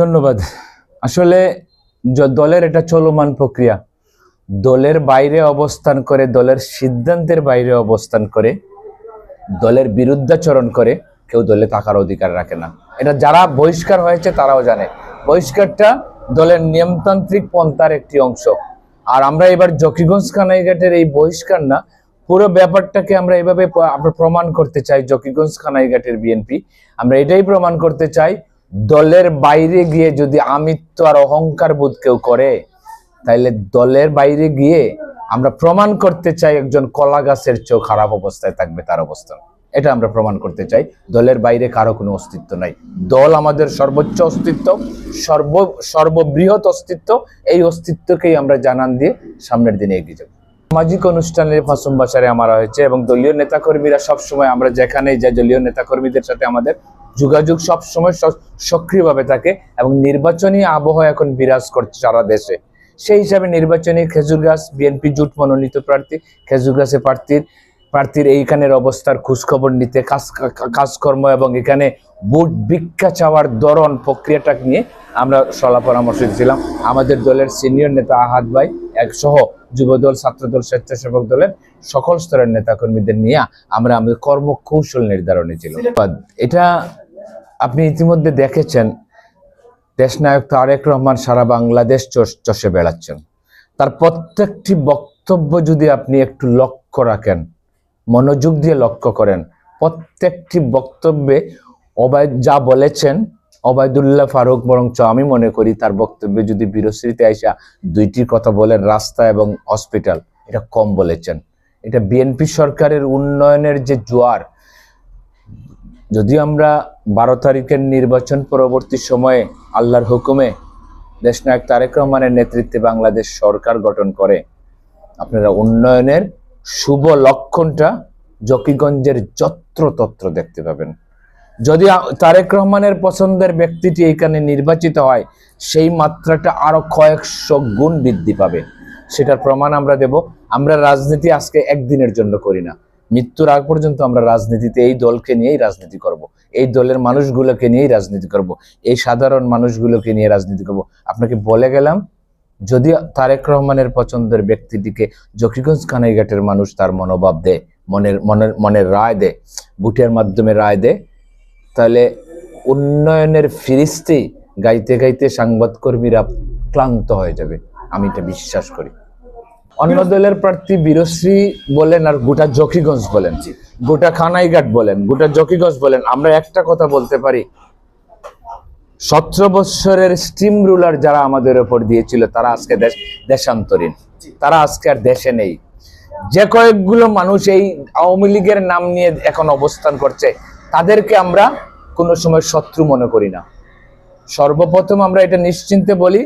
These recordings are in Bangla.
ধন্যবাদ। আসলে দলের এটা চলমান প্রক্রিয়া। দলের বাইরে অবস্থান করে, দলের সিদ্ধান্তের বাইরে অবস্থান করে, দলের বিরুদ্ধাচরণ করে কেউ দলে থাকার অধিকার রাখে না। এটা যারা বহিষ্কার হয়েছে তারাও জানে। বহিষ্কারটা দলের নিয়মতান্ত্রিক পন্থার একটি অংশ। আর আমরা এবার জকিগঞ্জ কানাইঘাটের এই বহিষ্কার না, পুরো ব্যাপারটাকে আমরা এভাবে আমরা প্রমাণ করতে চাই জকিগঞ্জ কানাইঘাটের বিএনপি। আমরা এটাই প্রমাণ করতে চাই দলের বাইরে গিয়ে যদি আমিত্ব আর অহংকার বোধ কেউ করে, তাইলে দলের বাইরে গিয়ে আমরা প্রমাণ করতে চাই একজন কলা গাছের চেয়েও খারাপ অবস্থায় থাকবে, তার অবস্থান। এটা আমরা প্রমাণ করতে চাই। দলের বাইরে কারও কোনো অস্তিত্ব নাই। দল আমাদের সর্বোচ্চ অস্তিত্ব, সর্ব, সর্ববৃহৎ অস্তিত্ব, এই অস্তিত্বকেই আমরা জানান দিয়ে সামনের দিনে এগিয়ে যাব। সামাজিক অনুষ্ঠানের ফাঁসুম বাসারে আমারা হয়েছে এবং দলীয় নেতাকর্মীরা সবসময় আমরা যেখানেই যাই, দলীয় নেতাকর্মীদের সাথে আমাদের যোগাযোগ সবসময় সক্রিয়ভাবে থাকে এবং নির্বাচনী আবহাওয়া এখন বিরাজ করছে সারা দেশে। সেই হিসাবে নির্বাচনী খেজুর গাছ, বিএনপি জোট মনোনীত প্রার্থী, খেজুর গাছে প্রার্থীর প্রার্থীর এইখানের অবস্থার খোঁজখবর নিতে, কাজ কাজকর্ম এবং এখানে ভোট ভিক্ষা চাওয়ার ধরন প্রক্রিয়াটা নিয়ে আমরা সলা পরামর্শ দিয়েছিলাম। আমাদের দলের সিনিয়র নেতা আহাদ ভাই, এক সহ যুবদল, ছাত্রদল, স্বেচ্ছাসেবক দলের সকল স্তরের নেতাকর্মীদের নিয়ে আমরা আমাদের কর্মকৌশল নির্ধারণে ছিল এটা আপনি ইতিমধ্যে দেখেছেন, দেশনায়ক তারেক রহমান সারা বাংলাদেশ চষ- বেড়াচ্ছেন। তার প্রত্যেকটি বক্তব্য যদি আপনি একটু লক্ষ্য রাখেন, মনোযোগ দিয়ে লক্ষ্য করেন, প্রত্যেকটি বক্তব্যে অবায় যা বলেছেন অবায়দুল্লাহ ফারুক বরঞ্চ আমি মনে করি তার বক্তব্যে যদি বিরশ্রীতে আইসা দুইটির কথা বলেন, রাস্তা এবং হসপিটাল, এটা কম বলেছেন। এটা বিএনপি সরকারের উন্নয়নের যে জোয়ার, যদিও আমরা বারো তারিখের নির্বাচন পরবর্তী সময়ে আল্লাহর হুকুমে দেশনায়ক তারেক রহমানের নেতৃত্বে বাংলাদেশ সরকার গঠন করে, আপনারা উন্নয়নের শুভ লক্ষণটা জকিগঞ্জের যত্রতত্র দেখতে পাবেন। যদি তারেক রহমানের পছন্দের ব্যক্তিটি এইখানে নির্বাচিত হয়, সেই মাত্রাটা আরও কয়েকশো গুণ বৃদ্ধি পাবে সেটার প্রমাণ আমরা দেব আমরা রাজনীতি আজকে একদিনের জন্য করি না মৃত্যুর আগ পর্যন্ত আমরা রাজনীতিতে এই দলকে নিয়েই রাজনীতি করব। এই দলের মানুষগুলোকে নিয়েই রাজনীতি করব। এই সাধারণ মানুষগুলোকে নিয়ে রাজনীতি করব। আপনাকে বলে গেলাম, যদি তারেক রহমানের পছন্দের ব্যক্তিটিকে জকিগঞ্জ কানাইঘাটের মানুষ তার মনোভাব দেয়, মনের মনের মনের রায় দেয়, বুটের মাধ্যমে রায় দেয় তাহলে উন্নয়নের ফিরিস্তি গাইতে গাইতে সাংবাদকর্মীরা ক্লান্ত হয়ে যাবে। আমি এটা বিশ্বাস করি। অন্য দলের প্রার্থী বীরশ্রী বলেন আর গোটা জকিগঞ্জ বলেন গোটা খানাইঘাট বলেন গোটা জকিগঞ্জ বলেন আমরা একটা কথা বলতে পারি। সতেরো বৎসরের স্টিম রুলার যারা আমাদের ওপর দিয়েছিল তারা আজকে দেশ দেশান্তরীণ। তারা আজকে আর দেশে নেই। যে কয়েকগুলো মানুষ এই আওয়ামী লীগের নাম নিয়ে এখন অবস্থান করছে তাদেরকে আমরা কোনো সময় শত্রু মনে করি না। সর্বপ্রথম আমরা এটা নিশ্চিন্তে বলি,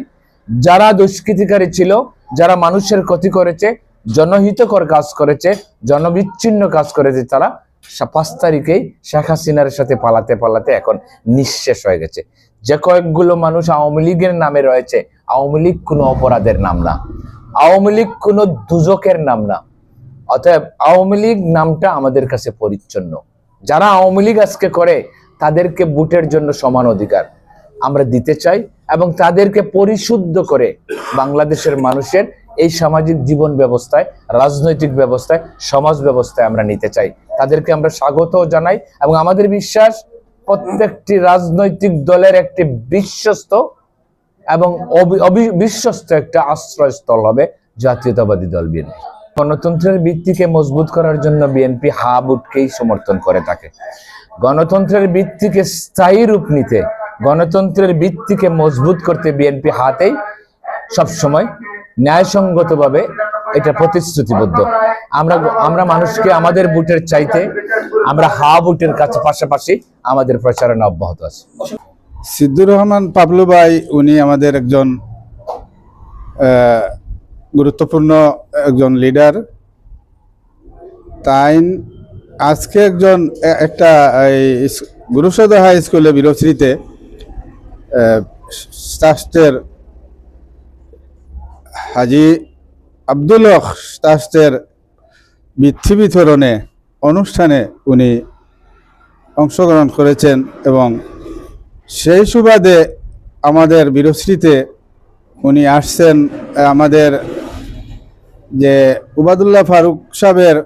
যারা দুষ্কৃতিকারী ছিল, যারা মানুষের ক্ষতি করেছে, জনহিতকর কাজ করেছে, জনবিচ্ছিন্ন কাজ করেছে, তারা পাঁচ তারিখেই শেখ হাসিনার সাথে পালাতে পালাতে এখন নিঃশেষ হয়ে গেছে। যে কয়েকগুলো মানুষ আওয়ামী লীগের নামে রয়েছে, আওয়ামী লীগ কোনো অপরাধের নাম না। আওয়ামী লীগ কোনো দুজকের নাম না। অতএব আওয়ামী লীগ নামটা আমাদের কাছে পরিচ্ছন্ন। যারা আওয়ামী লীগ আজকে করে, তাদেরকে বুটের জন্য সমান অধিকার আমরা দিতে চাই এবং তাদেরকে পরিশুদ্ধ করে বাংলাদেশের মানুষের এই সামাজিক জীবন ব্যবস্থায়, রাজনৈতিক ব্যবস্থায়, সমাজ ব্যবস্থায় আমরা নিতে চাই। তাদেরকে আমরা স্বাগত জানাই এবং আমাদের বিশ্বাস, প্রত্যেকটি রাজনৈতিক দলের একটি বিশ্বস্ত এবং বিশ্বস্ত একটা আশ্রয়স্থল হবে জাতীয়তাবাদী দল বিএনপি। গণতন্ত্রের ভিত্তিকে মজবুত করার জন্য বিএনপি হা বুটকেই সমর্থন করে থাকে গণতন্ত্রের ভিত্তিকে স্থায়ী রূপ নিতে, গণতন্ত্রের ভিত্তিকে মজবুত করতে বিএনপি হাতেই সবসময় ন্যায়সঙ্গতভাবে এটা প্রতিশ্রুতিবদ্ধ। আমরা আমরা মানুষকে আমাদের বুটের চাইতে, আমরা হা বুটের কাছে পাশাপাশি আমাদের প্রচারণা অব্যাহত আছে। সিদ্দুর রহমান পাবলু ভাই, উনি আমাদের একজন গুরুত্বপূর্ণ একজন লিডার তাই আজকে একজন একটা, এই গুরুসদা হাই স্কুলে বিরশ্রীতে ট্রাস্টের হাজি আব্দুল হক ট্রাস্টের বৃত্তি বিতরণে অনুষ্ঠানে উনি অংশগ্রহণ করেছেন এবং সেই সুবাদে আমাদের বীরশ্রীতে উনি আসছেন আমাদের যে উবাদুল্লাহ ফারুক সাহেবের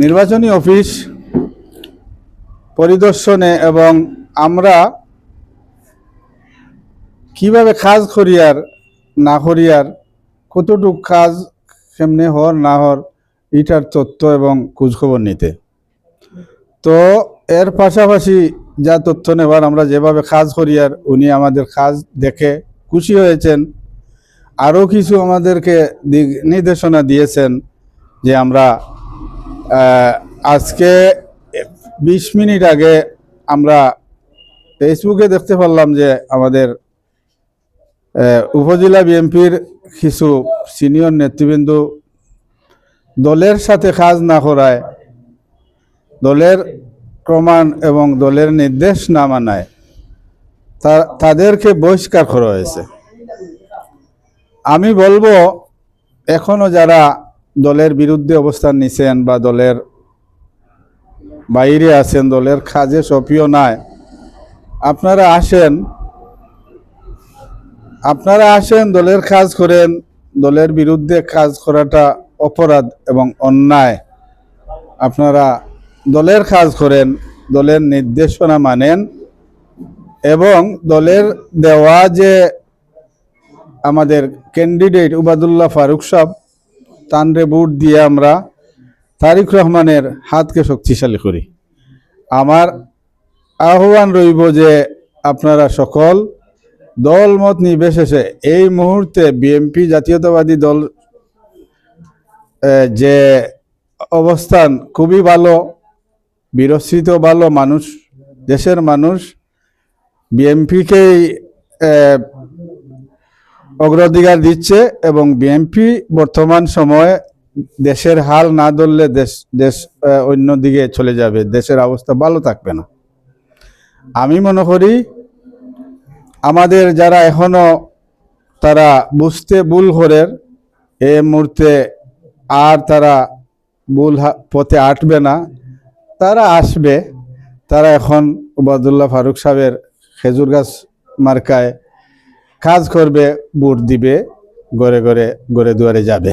নির্বাচনী অফিস পরিদর্শনে এবং আমরা কীভাবে কাজ করিয়ার না করিয়ার কতটুক কাজ কেমনে হর না হর এটার তথ্য এবং খোঁজখবর নিতে। তো এর পাশাপাশি যা তথ্য নেবার, আমরা যেভাবে কাজ করিয়ার উনি আমাদের কাজ দেখে খুশি হয়েছেন। আরও কিছু আমাদেরকে নির্দেশনা দিয়েছেন যে আমরা আজকে বিশ মিনিট আগে আমরা ফেসবুকে দেখতে পারলাম যে আমাদের উপজেলা বিএনপির কিছু সিনিয়র নেতৃবৃন্দ দলের সাথে কাজ না করায়, দলের প্রমাণ এবং দলের নির্দেশ না মানায় তাদেরকে বহিষ্কার করা হয়েছে। আমি বলব, এখনও যারা দলের বিরুদ্ধে অবস্থান নিছেন বা দলের বাইরে আছেন, দলের কাজে সক্রিয় নাই, আপনারা আসেন আপনারা আসেন, দলের কাজ করেন, দলের বিরুদ্ধে কাজ করাটা অপরাধ এবং অন্যায়। আপনারা দলের কাজ করেন, দলের নির্দেশনা মানেন এবং দলের দেওয়া যে আমাদের ক্যান্ডিডেট উবাদুল্লাহ ফারুক সাহ তানরে বুট দিয়ে আমরা তারিক রহমানের হাতকে শক্তিশালী করি। আমার আহ্বান রইব যে আপনারা সকল দল মত নির্বিশেষে এই মুহূর্তে বিএনপি জাতীয়তাবাদী দল যে অবস্থান খুবই ভালো বিরশ্রিত ভালো মানুষ, দেশের মানুষ বিএনপিকেই অগ্রাধিকার দিচ্ছে এবং বিএনপি বর্তমান সময়ে দেশের হাল না ধরলে দেশ দেশ আহ, অন্যদিকে চলে যাবে। দেশের অবস্থা ভালো থাকবে না। আমি মনে করি আমাদের যারা এখনও তারা বুঝতে ভুল করের এ মুহূর্তে আর তারা ভুল পথে আটবে না। তারা আসবে। তারা এখন উবাদুল্লাহ ফারুক সাহেবের খেজুর গাছ মার্কায় কাজ করবে বুট দিবে গড়ে গড়ে গড়ে দুয়ারে যাবে।